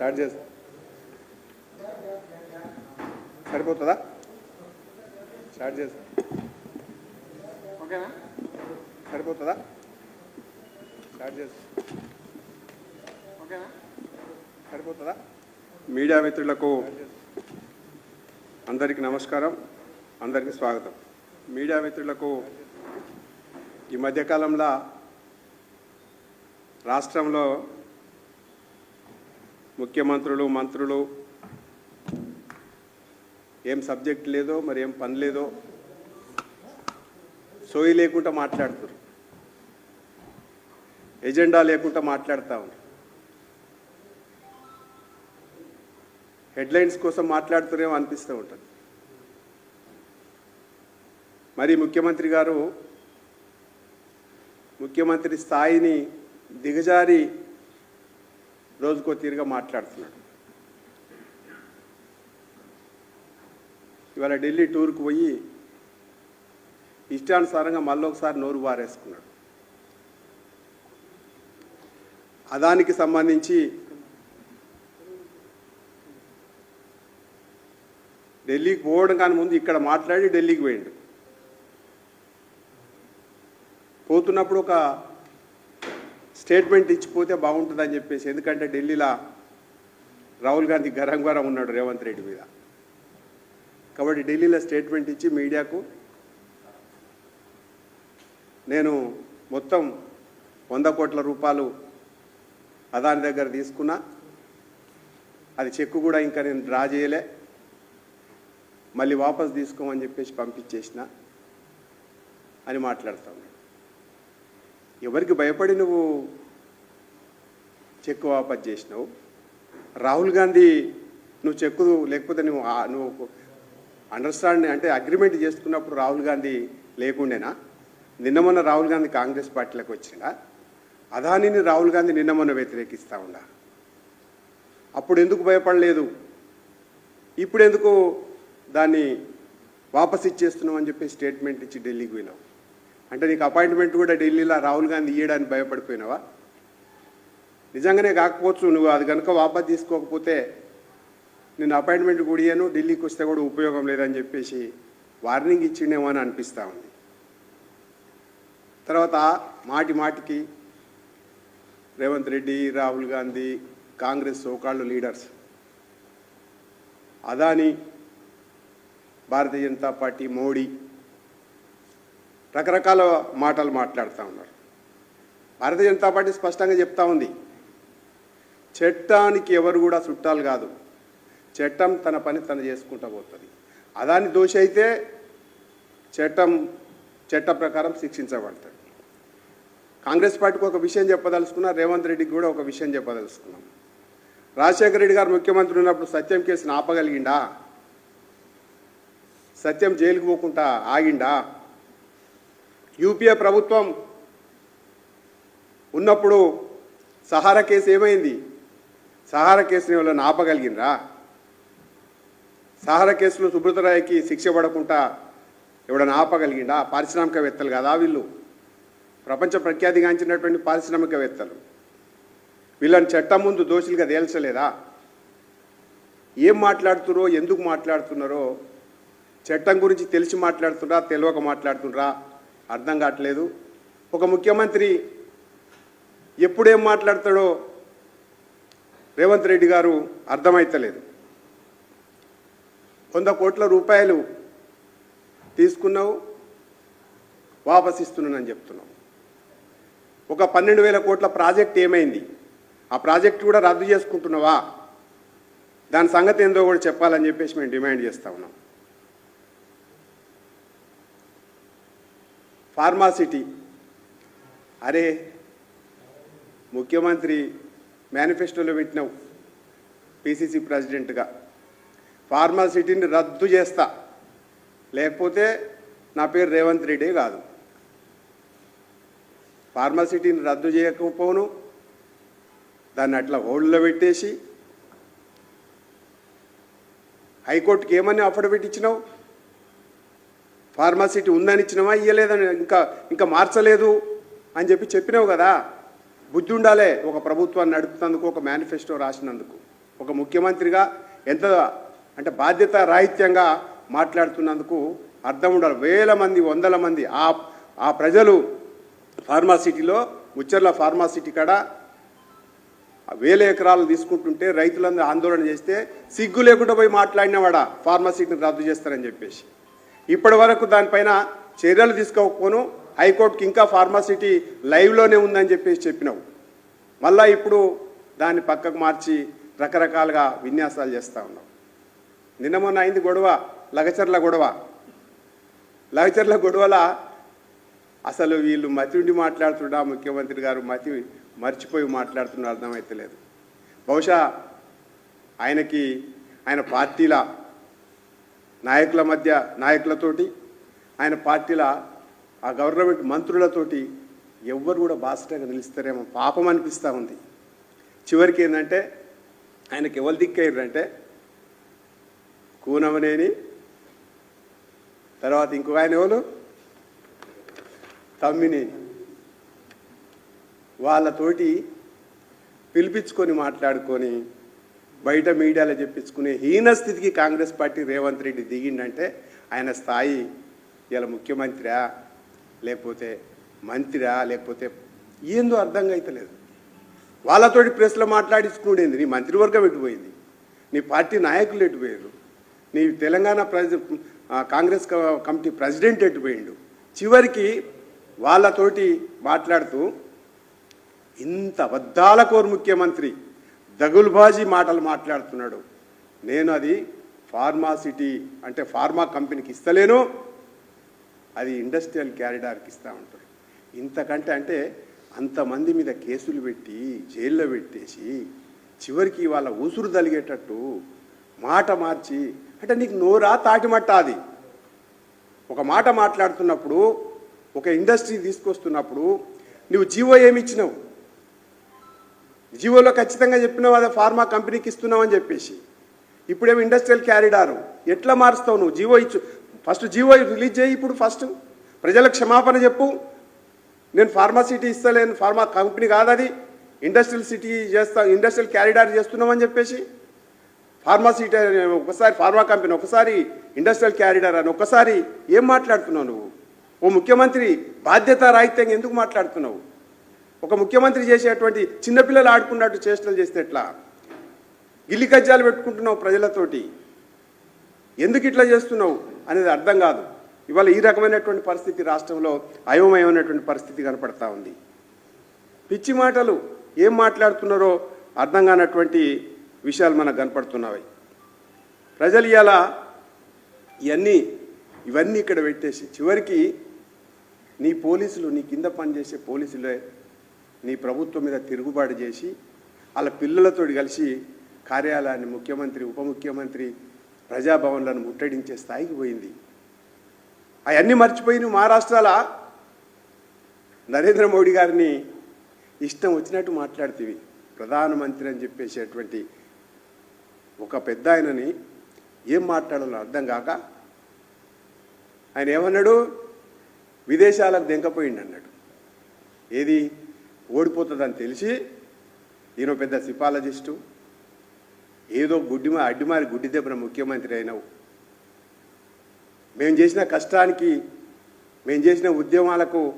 Start చేస్తా. సరిపోతుందా? Start చేస్తా. ఓకేనా? సరిపోతుందా? స్టార్ట్ చేస్తా. ఓకేనా? సరిపోతుందా? మీడియా మిత్రులకు అందరికీ నమస్కారం అందరికీ స్వాగతం. మీడియా మిత్రులకు ఈ మధ్యకాలంలో రాష్ట్రంలో ముఖ్యమంత్రులు మంత్రులు. ఏం సబ్జెక్ట్ లేదో మరి ఏం పని లేదో సోయి లేకుండా మాట్లాడుతారు. ఎజెండా లేకుండా మాట్లాడుతూ ఉన్నారు. హెడ్లైన్స్ కోసం మాట్లాడుతూనేమో అనిపిస్తూ ఉంటుంది. మరి ముఖ్యమంత్రి గారు ముఖ్యమంత్రి స్థాయిని దిగజారి రోజుకో తీరుగా మాట్లాడుతున్నాడు. ఇవాళ ఢిల్లీ టూర్కి పోయి ఇష్టానుసారంగా మళ్ళీ ఒకసారి నోరు వారేసుకున్నాడు. అదానికి సంబంధించి ఢిల్లీకి పోవడం కానీ ముందు ఇక్కడ మాట్లాడి ఢిల్లీకి పోయిండు. పోతున్నప్పుడు ఒక స్టేట్మెంట్ ఇచ్చిపోతే బాగుంటుందని చెప్పేసి ఎందుకంటే ఢిల్లీలో రాహుల్ గాంధీ గరం గరం ఉన్నాడు రేవంత్ రెడ్డి మీద. కాబట్టి ఢిల్లీలో స్టేట్మెంట్ ఇచ్చి మీడియాకు నేను మొత్తం వంద కోట్ల రూపాయలు అదాని దగ్గర తీసుకున్నా. అది చెక్కు కూడా ఇంకా నేను డ్రా చేయలే. మళ్ళీ వాపస్ తీసుకోమని చెప్పేసి పంపించేసిన అని మాట్లాడుతా ఎవరికి భయపడి నువ్వు చెక్కు వాపస్ చేసినావు. రాహుల్ గాంధీ నువ్వు చెక్కు లేకపోతే నువ్వు నువ్వు అండర్స్టాండ్ అంటే అగ్రిమెంట్ చేసుకున్నప్పుడు రాహుల్ గాంధీ లేకుండేనా? నిన్న మొన్న రాహుల్ గాంధీ కాంగ్రెస్ పార్టీలోకి వచ్చిందా అదానిని రాహుల్ గాంధీ నిన్న మొన్న వ్యతిరేకిస్తా ఉండా? అప్పుడు ఎందుకు భయపడలేదు? ఇప్పుడు ఎందుకు దాన్ని వాపస్ ఇచ్చేస్తున్నాం అని చెప్పి స్టేట్మెంట్ ఇచ్చి ఢిల్లీకి పోయినావు? అంటే నీకు అపాయింట్మెంట్ కూడా ఢిల్లీలో రాహుల్ గాంధీ ఇయ్యడానికి భయపడిపోయినావా? నిజంగానే కాకపోవచ్చు నువ్వు అది కనుక వాపస్ తీసుకోకపోతే నేను అపాయింట్మెంట్ కూడా ఢిల్లీకి వస్తే కూడా ఉపయోగం లేదని చెప్పేసి వార్నింగ్ ఇచ్చిండేమో అని అనిపిస్తూ ఉంది. తర్వాత మాటి మాటికి రేవంత్ రెడ్డి రాహుల్ గాంధీ కాంగ్రెస్ సోకాళ్ళు లీడర్స్. అదాని భారతీయ జనతా పార్టీ మోడీ రకరకాల మాటలు మాట్లాడుతూ ఉన్నారు. భారతీయ జనతా పార్టీ స్పష్టంగా చెప్తా ఉంది. చట్టానికి ఎవరు కూడా చుట్టాలు కాదు. చట్టం తన పని తను చేసుకుంటూ పోతుంది. అదాని దోషి అయితే చట్టం చట్ట ప్రకారం శిక్షించబడతాడు కాంగ్రెస్ పార్టీకి ఒక విషయం చెప్పదలుచుకున్నా రేవంత్ రెడ్డికి కూడా ఒక విషయం చెప్పదలుచుకున్నాం. రాజశేఖర రెడ్డి గారు ముఖ్యమంత్రి ఉన్నప్పుడు సత్యం కేసును ఆపగలిగిండా? సత్యం జైలుకు పోకుండా ఆగిండా? యూపీఏ ప్రభుత్వం ఉన్నప్పుడు సహారా కేసు ఏమైంది? సహారా కేసుని ఎవరైనా ఆపగలిగినరా? సహారా కేసులో సుబ్రతరాయకి శిక్ష పడకుండా ఎవడన్నా ఆపగలిగిండా? పారిశ్రామికవేత్తలు కదా వీళ్ళు? ప్రపంచ ప్రఖ్యాతిగాంచినటువంటి పారిశ్రామికవేత్తలు. వీళ్ళని చట్టం ముందు దోషులుగా తేల్చలేదా? ఏం మాట్లాడుతున్నారో ఎందుకు మాట్లాడుతున్నారో చట్టం గురించి తెలిసి మాట్లాడుతున్నారా తెలియక మాట్లాడుతున్నారా? అర్థం కావట్లేదు. ఒక ముఖ్యమంత్రి ఎప్పుడేం మాట్లాడతాడో రేవంత్ రెడ్డి గారు అర్థమైతలేదు. వంద కోట్ల రూపాయలు తీసుకున్నావు వాపసిస్తున్నానని చెప్తున్నావు. ఒక పన్నెండు వేల కోట్ల ప్రాజెక్ట్ ఏమైంది? ఆ ప్రాజెక్ట్ కూడా రద్దు చేసుకుంటున్నావా? దాని సంగతి ఏందో కూడా చెప్పాలని చెప్పేసి మేము డిమాండ్ చేస్తా ఉన్నాం. ఫార్మాసిటీ అరే ముఖ్యమంత్రి మేనిఫెస్టోలో పెట్టినావు. పిసిసి ప్రెసిడెంట్గా. ఫార్మాసిటీని రద్దు చేస్తా. లేకపోతే నా పేరు రేవంత్ రెడ్డి కాదు. ఫార్మాసిటీని రద్దు చేయకపోను దాన్ని అట్లా హోల్డ్లో పెట్టేసి హైకోర్టుకి ఏమని అఫిడవిట్ ఇచ్చినావు ఫార్మాసిటీ ఉందని ఇచ్చినావా? ఇయ్యలేదని ఇంకా ఇంకా మార్చలేదు అని చెప్పి చెప్పినావు కదా. బుద్ధి ఉండాలే. ఒక ప్రభుత్వాన్ని నడుపుతున్నందుకు ఒక మేనిఫెస్టో రాసినందుకు. ఒక ముఖ్యమంత్రిగా ఎంత అంటే బాధ్యత రాహిత్యంగా మాట్లాడుతున్నందుకు అర్థం ఉండాలి. వేల మంది వందల మంది ఆ ఆ ప్రజలు ఫార్మాసిటీలో ముచ్చర్ల ఫార్మాసిటీ కాడ వేల ఎకరాలు తీసుకుంటుంటే రైతులందరూ ఆందోళన చేస్తే సిగ్గు లేకుండా పోయి మాట్లాడినవాడా ఫార్మాసిటీని రద్దు చేస్తారని చెప్పేసి. ఇప్పటి వరకు దానిపైన చర్యలు తీసుకోకపోను. హైకోర్టుకి ఇంకా ఫార్మాసిటీ లైవ్లోనే ఉందని చెప్పేసి చెప్పినావు. మళ్ళా ఇప్పుడు దాన్ని పక్కకు మార్చి రకరకాలుగా విన్యాసాలు చేస్తూ ఉన్నావు. నిన్న మొన్న అయింది గొడవ లగచర్ల గొడవ. లగచర్ల గొడవల అసలు వీళ్ళు మతి ఉండి మాట్లాడుతున్నా ముఖ్యమంత్రి గారు మతి మర్చిపోయి మాట్లాడుతున్నారు అర్థమైతలేదు బహుశా ఆయనకి ఆయన పార్టీల నాయకుల మధ్య నాయకులతోటి ఆయన పార్టీల ఆ గవర్నమెంట్ మంత్రులతోటి ఎవ్వరు కూడా బాసటగా నిలుస్తారేమో పాపం అనిపిస్తూ ఉంది. చివరికి ఏంటంటే ఆయనకి ఎవరు దిక్కయ్యారంటే కూనమనేని తర్వాత ఇంకొక ఆయన ఎవరు? తమ్మినేని. వాళ్ళతోటి పిలిపించుకొని మాట్లాడుకొని బయట మీడియాలో చెప్పించుకునే హీన స్థితికి కాంగ్రెస్ పార్టీ రేవంత్ రెడ్డి దిగిండంటే ఆయన స్థాయి ఇలా ముఖ్యమంత్రి లేకపోతే మంత్రియా లేకపోతే ఏందో అర్థం అవుతలేదు వాళ్ళతోటి ప్రెస్లో మాట్లాడించుకునేది నీ మంత్రివర్గం ఎటుపోయింది నీ పార్టీ నాయకులు ఎటుపోయారు నీ తెలంగాణ ప్రజ కాంగ్రెస్ క- కమిటీ ప్రెసిడెంట్ ఎటుపోయిండు చివరికి వాళ్ళతోటి మాట్లాడుతూ ఇంత అబద్ధాల కోరు ముఖ్యమంత్రి దగుల్బాజీ మాటలు మాట్లాడుతున్నాడు. నేను అది ఫార్మాసిటీ అంటే ఫార్మా కంపెనీకి ఇస్తలేను. అది ఇండస్ట్రియల్ క్యారిడార్కి ఇస్తా ఉంటారు. ఇంతకంటే అంటే అంతమంది మీద కేసులు పెట్టి జైల్లో పెట్టేసి చివరికి వాళ్ళ ఉసురు తలిగేటట్టు మాట మార్చి అంటే నీకు నోరా తాటిమట్ట అది? ఒక మాట మాట్లాడుతున్నప్పుడు ఒక ఇండస్ట్రీ తీసుకొస్తున్నప్పుడు నువ్వు జీవో ఏమి ఇచ్చినావు? జీవోలో ఖచ్చితంగా చెప్పినావు అదే ఫార్మా కంపెనీకి ఇస్తున్నావు అని చెప్పేసి. ఇప్పుడేమో ఇండస్ట్రియల్ క్యారిడారు ఎట్లా మారుస్తావు నువ్వు? జీవో ఇచ్చు ఫస్ట్ జీవో రిలీజ్ చేయి ఇప్పుడు ఫస్ట్. ప్రజలకు క్షమాపణ చెప్పు. నేను ఫార్మా సిటీ ఇస్తలేను ఫార్మా కంపెనీ కాదు అది. ఇండస్ట్రియల్ సిటీ చేస్తా ఇండస్ట్రియల్ క్యారిడార్ చేస్తున్నామని చెప్పేసి. ఫార్మా సిటీ ఒకసారి ఫార్మా కంపెనీ ఒకసారి ఇండస్ట్రియల్ క్యారిడార్ అని ఒకసారి ఏం మాట్లాడుతున్నావు నువ్వు? ఓ ముఖ్యమంత్రి బాధ్యత రాహిత్యంగా ఎందుకు మాట్లాడుతున్నావు? ఒక ముఖ్యమంత్రి చేసేటువంటి చిన్నపిల్లలు ఆడుకున్నట్టు చేష్టలు చేస్తే ఎట్లా? గిల్లి కజ్జాలు పెట్టుకుంటున్నావు ప్రజలతోటి. ఎందుకు ఇట్లా చేస్తున్నావు అనేది అర్థం కాదు. ఇవాళ ఈ రకమైనటువంటి పరిస్థితి రాష్ట్రంలో అయోమయమైనటువంటి పరిస్థితి కనపడతా ఉంది. పిచ్చి మాటలు ఏం మాట్లాడుతున్నారో అర్థం కానటువంటి విషయాలు మనకు కనపడుతున్నవి ప్రజలు ఇవాళ ఇవన్నీ ఇవన్నీ ఇక్కడ పెట్టేసి చివరికి నీ పోలీసులు నీ కింద పనిచేసే పోలీసులే నీ ప్రభుత్వం మీద తిరుగుబాటు చేసి వాళ్ళ పిల్లలతో కలిసి కార్యాలయాన్ని ముఖ్యమంత్రి ఉప ముఖ్యమంత్రి ప్రజాభవన్లను ముట్టడించే స్థాయికి పోయింది. అవన్నీ మర్చిపోయి నువ్వు మహారాష్ట్రాల నరేంద్ర మోడీ గారిని ఇష్టం వచ్చినట్టు మాట్లాడుతీవి. ప్రధానమంత్రి అని చెప్పేసేటువంటి ఒక పెద్ద ఆయనని ఏం మాట్లాడాలో అర్థం కాక ఆయన ఏమన్నాడు? విదేశాలకు దెంకపోయిండి అన్నాడు. ఏది? ఓడిపోతుందని తెలిసి ఈయన పెద్ద సిపాలజిస్టు ఏదో గుడ్డి అడ్డిమారి గుడ్డి దెబ్బన ముఖ్యమంత్రి అయినావు. మేము చేసిన కష్టానికి మేము చేసిన ఉద్యమాలకు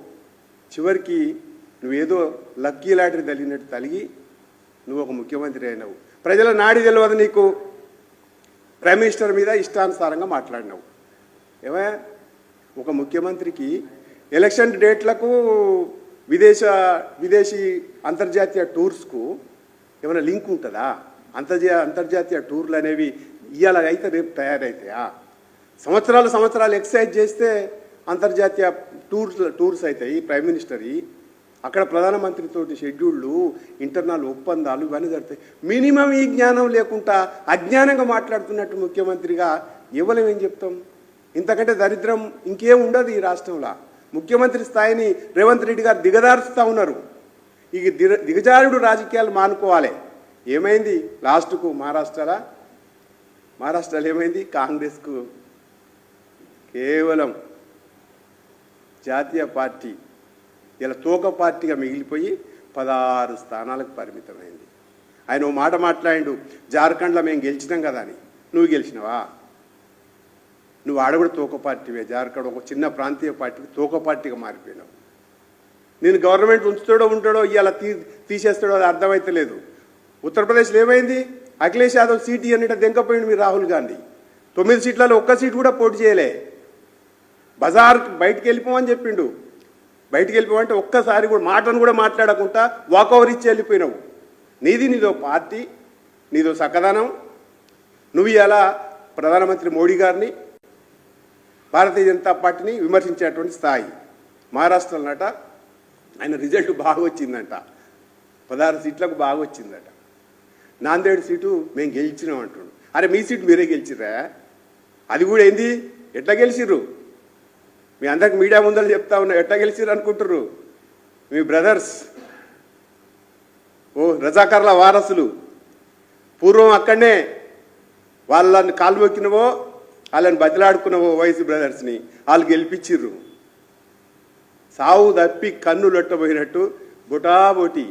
చివరికి నువ్వేదో లక్కీ లాటరీ తగిలినట్టు తలిగి నువ్వు ఒక ముఖ్యమంత్రి అయినావు. ప్రజల నాడి తెలియదు నీకు. ప్రైమ్ మినిస్టర్ మీద ఇష్టానుసారంగా మాట్లాడినావు. ఏమయ్యా? ఒక ముఖ్యమంత్రికి ఎలక్షన్ డేట్లకు విదేశ విదేశీ అంతర్జాతీయ టూర్స్కు ఏమైనా లింక్ ఉంటుందా? అంతర్జా అంతర్జాతీయ టూర్లు అనేవి ఇవాళ అయితే రేపు తయారవుతాయా సంవత్సరాలు సంవత్సరాలు ఎక్సైజ్ చేస్తే అంతర్జాతీయ టూర్స్ టూర్స్ అవుతాయి ప్రైమ్ మినిస్టర్ అక్కడ ప్రధానమంత్రితోటి షెడ్యూళ్ళు ఇంటర్నల్ ఒప్పందాలు ఇవన్నీ జరుగుతాయి. మినిమం ఈ జ్ఞానం లేకుండా అజ్ఞానంగా మాట్లాడుతున్నట్టు ముఖ్యమంత్రిగా ఇవ్వలేము ఏం చెప్తాం? ఇంతకంటే దరిద్రం ఇంకేం ఉండదు ఈ రాష్ట్రంలో. ముఖ్యమంత్రి స్థాయిని రేవంత్ రెడ్డి గారు దిగదారుస్తూ ఉన్నారు. ఇక దిగ దిగజారుడు రాజకీయాలు మానుకోవాలి. ఏమైంది? లాస్ట్కు మహారాష్ట్రలా? మహారాష్ట్రలో ఏమైంది? కాంగ్రెస్కు. కేవలం జాతీయ పార్టీ ఇలా తోక పార్టీగా మిగిలిపోయి పదహారు స్థానాలకు పరిమితమైంది. ఆయన ఓ మాట మాట్లాడిండు జార్ఖండ్లో మేము గెలిచినాం కదా అని. నువ్వు గెలిచినావా? నువ్వు ఆడ కూడా తోక పార్టీవే. జార్ఖండ్ ఒక చిన్న ప్రాంతీయ పార్టీకి తోక పార్టీగా మారిపోయినావు. నేను గవర్నమెంట్ ఉంచుతాడో ఉంటాడో ఇవాళ తీ తీసేస్తాడో అది అర్థమైతలేదు. ఉత్తరప్రదేశ్లో ఏమైంది? అఖిలేష్ యాదవ్ సీట్ అన్నిట దెంకపోయింది మీరు రాహుల్ గాంధీ. తొమ్మిది సీట్లలో ఒక్క సీట్ కూడా పోటీ చేయలే. బజార్ బయటికి వెళ్ళిపోమని చెప్పిండు. బయటికి వెళ్ళిపోమంటే ఒక్కసారి కూడా మాటను కూడా మాట్లాడకుండా వాకవర్ ఇచ్చి వెళ్ళిపోయినావు. నీది నీదో పార్టీ నీదో సకదనం. నువ్వు ఇలా ప్రధానమంత్రి మోడీ గారిని భారతీయ జనతా పార్టీని విమర్శించేటువంటి స్థాయి. మహారాష్ట్రలోనట ఆయన రిజల్ట్ బాగా వచ్చిందంట పదహారు సీట్లకు బాగా వచ్చిందట నాందేడు సీటు మేము గెలిచినాం అంటుండు. అరే మీ సీటు మీరే గెలిచిర్రా? అది కూడా ఏంది? ఎట్లా గెలిచిర్రు? మీ అందరికి మీడియా ముందర చెప్తా ఉన్నా ఎట్లా గెలిచిర్రు అనుకుంటుర్రు? మీ బ్రదర్స్. ఓ రజాకర్ల వారసులు. పూర్వం అక్కడనే వాళ్ళని కాలు మొక్కినవో వాళ్ళని బతిలాడుకున్నవో వయసు బ్రదర్స్ని వాళ్ళు గెలిపించిర్రు. సావు తప్పి కన్ను లొట్టబోయినట్టు బొటాబొటి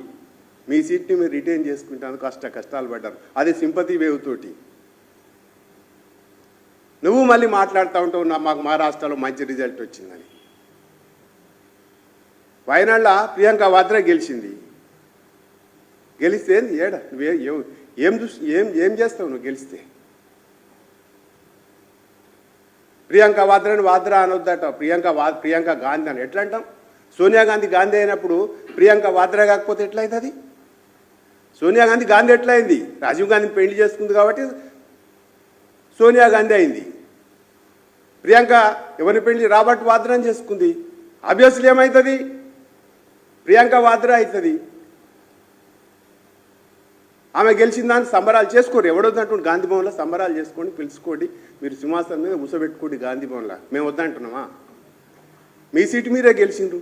మీ సీట్ని మీరు రిటైన్ చేసుకుంటాను కష్ట కష్టాలు పడ్డారు. అది సింపతి వేవ్ తోటి. నువ్వు మళ్ళీ మాట్లాడుతూ ఉంటావు నా మాకు మహారాష్ట్రలో మంచి రిజల్ట్ వచ్చిందని. వయనాడులో ప్రియాంక వాద్రా గెలిచింది. గెలిస్తే ఏంది? ఏడ? నువ్వే ఏం- ఏం చూసి ఏం ఏం చేస్తావు నువ్వు గెలిస్తే? ప్రియాంక వాద్రాని వాద్రా అనొద్దట. ప్రియాంక వా ప్రియాంక గాంధీ అని ఎట్లా అంటాం? సోనియా గాంధీ గాంధీ అయినప్పుడు ప్రియాంక వాద్రా కాకపోతే ఎట్లయితుంది? అవుతుంది సోనియా గాంధీ గాంధీ ఎట్లా అయింది రాజీవ్ గాంధీని పెళ్ళి చేసుకుంది కాబట్టి సోనియా గాంధీ అయింది. ప్రియాంక ఎవరిని పెళ్ళి? రాబర్ట్ వాద్రాని చేసుకుంది. అభ్యర్థులు ఏమవుతుంది ప్రియాంక వాద్రా అవుతుంది. ఆమె గెలిచిందని సంబరాలు చేసుకోరు. ఎవడొద్దంటుండు గాంధీ భవన్లో సంబరాలు చేసుకోండి పిలుచుకోండి. మీరు సింహాసనం మీద ఉసబెట్టుకోండి గాంధీ భవన్లో. మేము వద్దంటున్నామా? మీ సీటు మీరే గెలిచిండ్రు.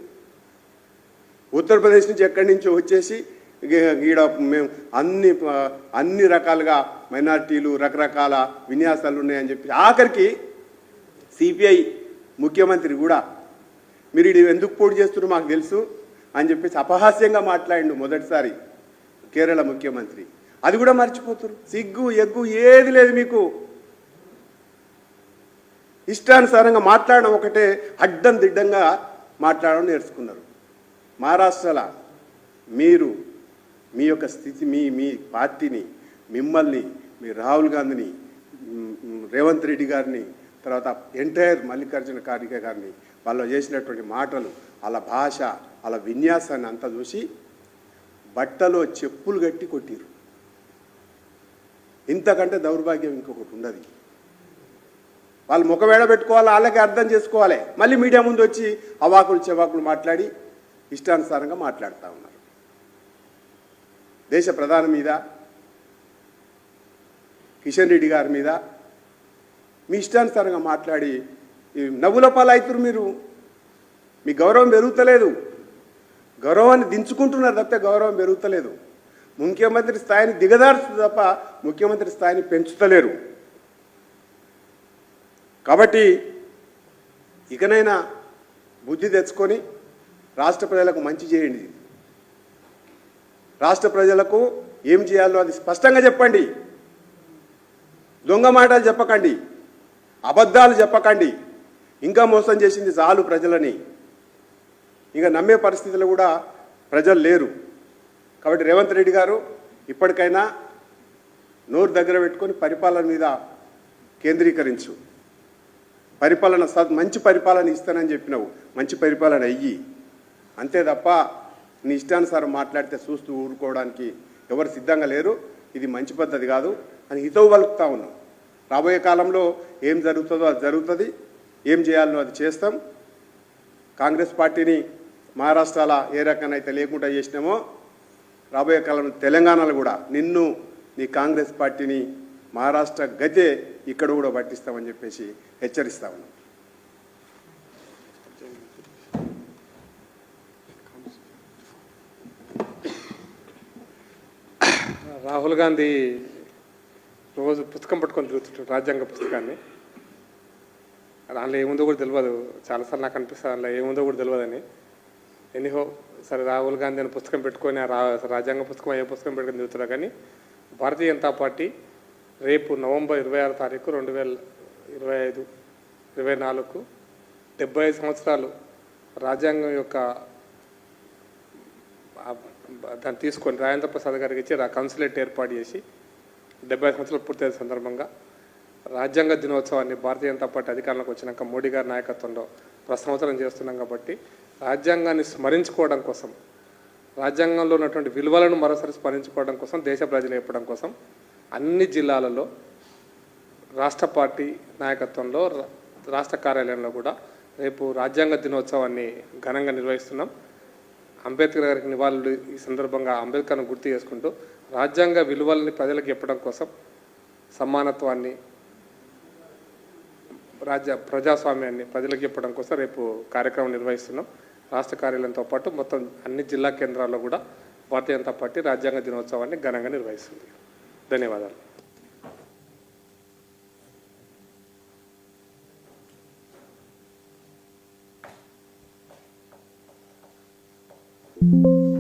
ఉత్తరప్రదేశ్ నుంచి ఎక్కడి నుంచో వచ్చేసి ఈడ మేము అన్ని అన్ని రకాలుగా మైనార్టీలు రకరకాల విన్యాసాలు ఉన్నాయని చెప్పి ఆఖరికి సిపిఐ ముఖ్యమంత్రి కూడా మీరు ఇది ఎందుకు పోటీ చేస్తున్నారు మాకు తెలుసు అని చెప్పేసి అపహాస్యంగా మాట్లాడిండు మొదటిసారి కేరళ ముఖ్యమంత్రి. అది కూడా మర్చిపోతున్నారు సిగ్గు ఎగ్గు ఏది లేదు మీకు. ఇష్టానుసారంగా మాట్లాడడం ఒకటే అడ్డం దిడ్డంగా మాట్లాడడం నేర్చుకున్నారు. మహారాష్ట్రలో మీరు మీ యొక్క స్థితి మీ మీ పార్టీని మిమ్మల్ని మీ రాహుల్ గాంధీని రేవంత్ రెడ్డి గారిని తర్వాత ఎంటైర్ మల్లికార్జున ఖార్గే గారిని వాళ్ళు చేసినటువంటి మాటలు వాళ్ళ భాష వాళ్ళ విన్యాసాన్ని అంతా చూసి బట్టలో చెప్పులు కట్టి కొట్టిరు. ఇంతకంటే దౌర్భాగ్యం ఇంకొకటి ఉండదు. వాళ్ళు ముఖవేళ పెట్టుకోవాలి వాళ్ళకి అర్థం చేసుకోవాలి. మళ్ళీ మీడియా ముందు వచ్చి అవాకులు చెవాకులు మాట్లాడి ఇష్టానుసారంగా మాట్లాడుతూ ఉన్నారు. దేశ ప్రధాని మీద కిషన్ రెడ్డి గారి మీద మీ ఇష్టానుసారంగా మాట్లాడి ఈ నవ్వుల పాలవుతారు మీరు. మీ గౌరవం పెరుగుతలేదు. గౌరవాన్ని దించుకుంటున్నారు తప్పితే గౌరవం పెరుగుతలేదు. ముఖ్యమంత్రి స్థాయిని దిగదార్చుతుంది తప్ప ముఖ్యమంత్రి స్థాయిని పెంచుతలేరు. కాబట్టి ఇకనైనా బుద్ధి తెచ్చుకొని రాష్ట్ర ప్రజలకు మంచి చేయండి. రాష్ట్ర ప్రజలకు ఏం చేయాలో అది స్పష్టంగా చెప్పండి. దొంగ మాటలు చెప్పకండి. అబద్ధాలు చెప్పకండి. ఇంకా మోసం చేసింది చాలు ప్రజలని. ఇంకా నమ్మే పరిస్థితులు కూడా ప్రజలు లేరు. కాబట్టి రేవంత్ రెడ్డి గారు ఇప్పటికైనా నోరు దగ్గర పెట్టుకొని పరిపాలన మీద కేంద్రీకరించు. పరిపాలన మంచి పరిపాలన ఇస్తానని చెప్పినావు. మంచి పరిపాలన అయ్యి అంతే తప్ప నీ ఇష్టానుసారం మాట్లాడితే చూస్తూ ఊరుకోవడానికి ఎవరు సిద్ధంగా లేరు. ఇది మంచి పద్ధతి కాదు. అని హితవు పలుకుతా ఉన్నాం. రాబోయే కాలంలో ఏం జరుగుతుందో అది జరుగుతుంది. ఏం చేయాలనో అది చేస్తాం. కాంగ్రెస్ పార్టీని మహారాష్ట్రాల ఏ రకంగా అయితే లేకుండా చేసినామో రాబోయే కాలంలో తెలంగాణలో కూడా నిన్ను నీ కాంగ్రెస్ పార్టీని మహారాష్ట్ర గతే ఇక్కడ కూడా పట్టిస్తామని చెప్పేసి హెచ్చరిస్తా ఉన్నాం. రాహుల్ గాంధీ రోజు పుస్తకం పట్టుకొని తిరుగుతుంటాడు రాజ్యాంగ పుస్తకాన్ని. దాంట్లో ఏముందో కూడా తెలియదు చాలాసార్లు నాకు అనిపిస్తుంది దాంట్లో ఏముందో కూడా తెలియదని ఎనీహో సరే రాహుల్ గాంధీ అని పుస్తకం పెట్టుకొని రాజ్యాంగ పుస్తకం ఏ పుస్తకం పెట్టుకొని తిరుగుతున్నా కానీ భారతీయ జనతా పార్టీ రేపు నవంబర్ ఇరవై ఆరు తారీఖు రెండు వేల ఇరవై ఐదు ఇరవై నాలుగు డెబ్బై ఐదు సంవత్సరాలు రాజ్యాంగం యొక్క దాన్ని తీసుకొని రాజేంద్ర ప్రసాద్ గారికి ఇచ్చి కన్సులేట్ ఏర్పాటు చేసి డెబ్బై సంవత్సరాలు పూర్తయిన సందర్భంగా రాజ్యాంగ దినోత్సవాన్ని భారతీయ జనతా పార్టీ అధికారంలోకి వచ్చినాక మోడీ గారి నాయకత్వంలో ప్రసంవత్సరం చేస్తున్నాం కాబట్టి రాజ్యాంగాన్ని స్మరించుకోవడం కోసం రాజ్యాంగంలో ఉన్నటువంటి విలువలను మరోసారి స్మరించుకోవడం కోసం దేశ ప్రజలు చెప్పడం కోసం అన్ని జిల్లాలలో రాష్ట్ర పార్టీ నాయకత్వంలో రా- రాష్ట్ర కార్యాలయంలో కూడా రేపు రాజ్యాంగ దినోత్సవాన్ని ఘనంగా నిర్వహిస్తున్నాం. అంబేద్కర్ గారికి నివాళులు ఈ సందర్భంగా అంబేద్కర్ను గుర్తు చేసుకుంటూ రాజ్యాంగ విలువల్ని ప్రజలకు చెప్పడం కోసం సమానత్వాన్ని రాజ్య ప్రజాస్వామ్యాన్ని ప్రజలకు చెప్పడం కోసం రేపు కార్యక్రమం నిర్వహిస్తున్నాం. రాష్ట్ర కార్యాలయంతో పాటు మొత్తం అన్ని జిల్లా కేంద్రాల్లో కూడా భారతీయ జనతా పార్టీ రాజ్యాంగ దినోత్సవాన్ని ఘనంగా నిర్వహిస్తుంది. ధన్యవాదాలు.